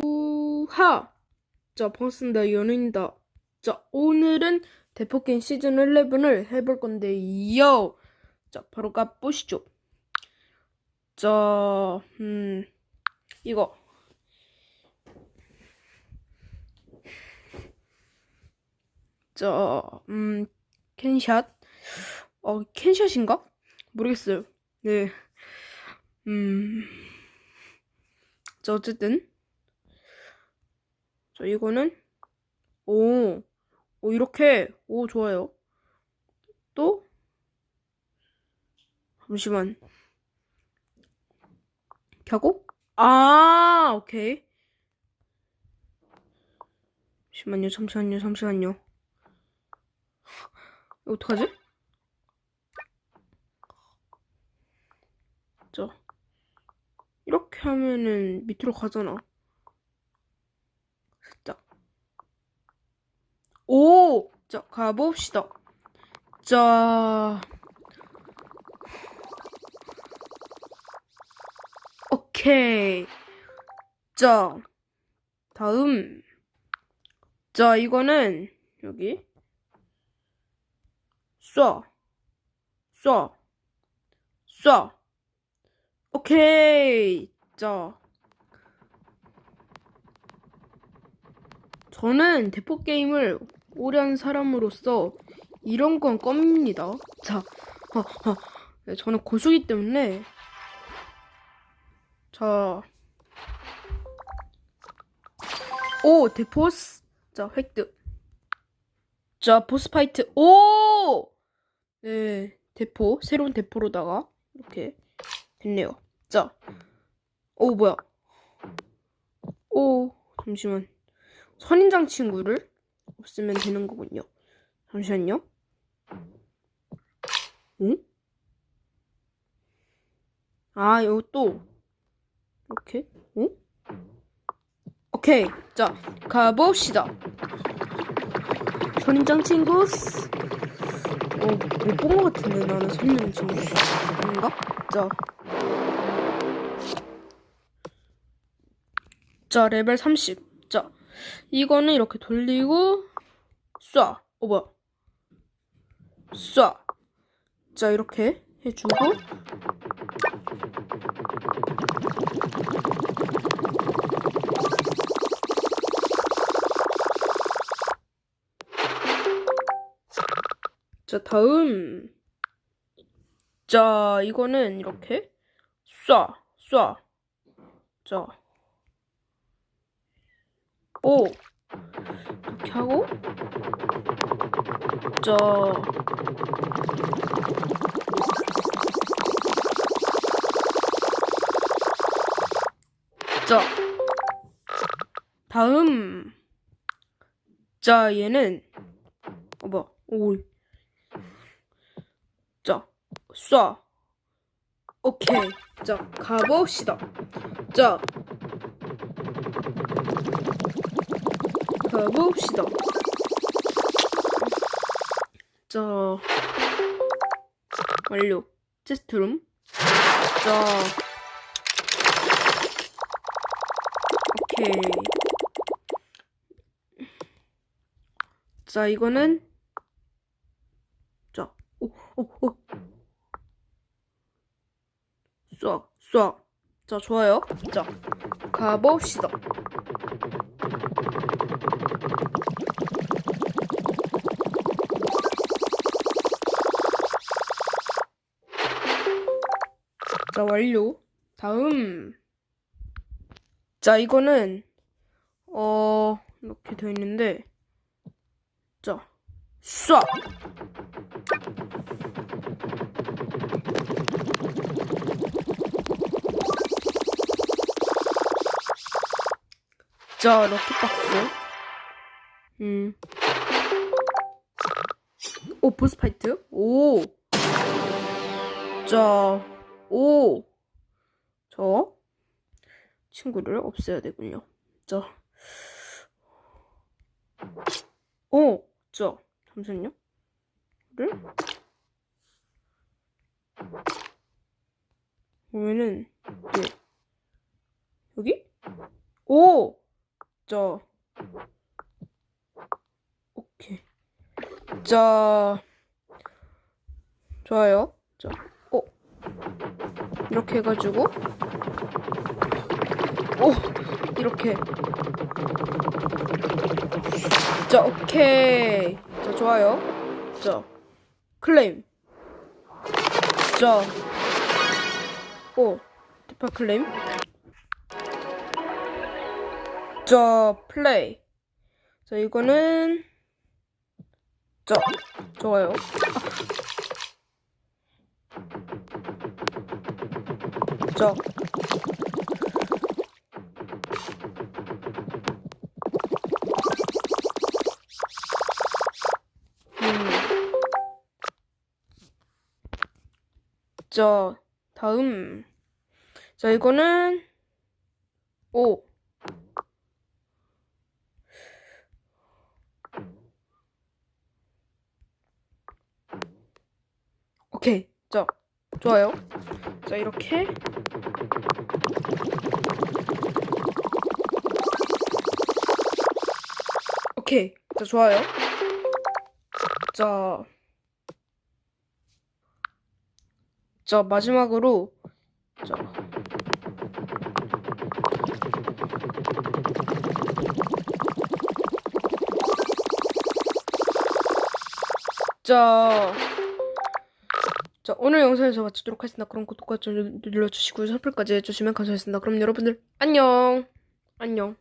주하. 자, 반갑습니다. 연우입니다. 자, 오늘은 대포게임 시즌 11을 해볼 건데요. 자, 바로 가보시죠. 자, 음, 이거. 자, 음, 캔샷. 어, 캔샷인가? 모르겠어요. 네. 음, 자, 어쨌든. 자, 이거는, 오, 오, 이렇게, 오, 좋아요. 또, 잠시만. 하고, 아, 오케이. 잠시만요, 잠시만요, 잠시만요. 어떡하지? 자, 이렇게 하면은 밑으로 가잖아. 살짝. 오! 자, 가봅시다. 자, 오케이. 자, 다음. 자, 이거는, 여기. 쏴. 쏴. 쏴. 오케이. 자. 저는 대포 게임을 한 사람으로서 이런 건 껌입니다. 자, 어, 어. 네, 저는 고수기 때문에 자, 오 대포스 자 획득. 자 보스 파이트 오, 네 대포 새로운 대포로다가 이렇게 됐네요. 자, 오 뭐야? 오 잠시만 선인장 친구를 없으면 되는 거군요. 잠시만요. 응? 아, 이거 또 이렇게? 응? 오케이. 자, 가봅시다. 선인장 친구. 어, 못본 것 같은데 나는 선인장 친구. 아닌가? 자. 자, 레벨 30. 자, 이거는 이렇게 돌리고 쏴. 어 뭐야? 쏴. 자, 이렇게 해주고 자, 다음. 자, 이거는 이렇게 쏴, 쏴. 자. 오. 이렇게 하고. 자. 자. 다음. 자, 얘는. 어, 뭐야. 오. 자, 쏴. 오케이. 자, 가봅시다. 자, 가봅시다. 자, 완료. 체스트룸. 자, 오케이. 자, 이거는 자, 오, 오, 오. 쏴, 쏴. 자, 좋아요. 자, 가봅시다. 자, 완료. 다음. 자, 이거는, 어, 이렇게 되어 있는데, 자, 쏴! 자, 럭키박스. 음. 오, 보스 파이트? 오. 자, 오. 저 친구를 없애야 되군요. 자. 오, 자, 잠시만요. 를 보면은 네. 여기 오! 자. 오케이. 자. 좋아요. 자. 어. 이렇게 해가지고. 오! 이렇게. 자, 오케이. 자, 좋아요. 자. 클레임. 자. 오. 대파 클레임. 자, 플레이. 자, 이거는 자, 좋아요. 아. 자. 음. 자, 다음. 자, 이거는 오. 오케이. 자, 좋아요. 자, 이렇게. 오케이. 자, 좋아요. 자. 자, 마지막으로. 자. 자. 자, 오늘 영상에서 마치도록 하겠습니다. 그럼 구독과 좋아요 눌러주시고 선플까지 해주시면 감사하겠습니다. 그럼 여러분들 안녕. 안녕.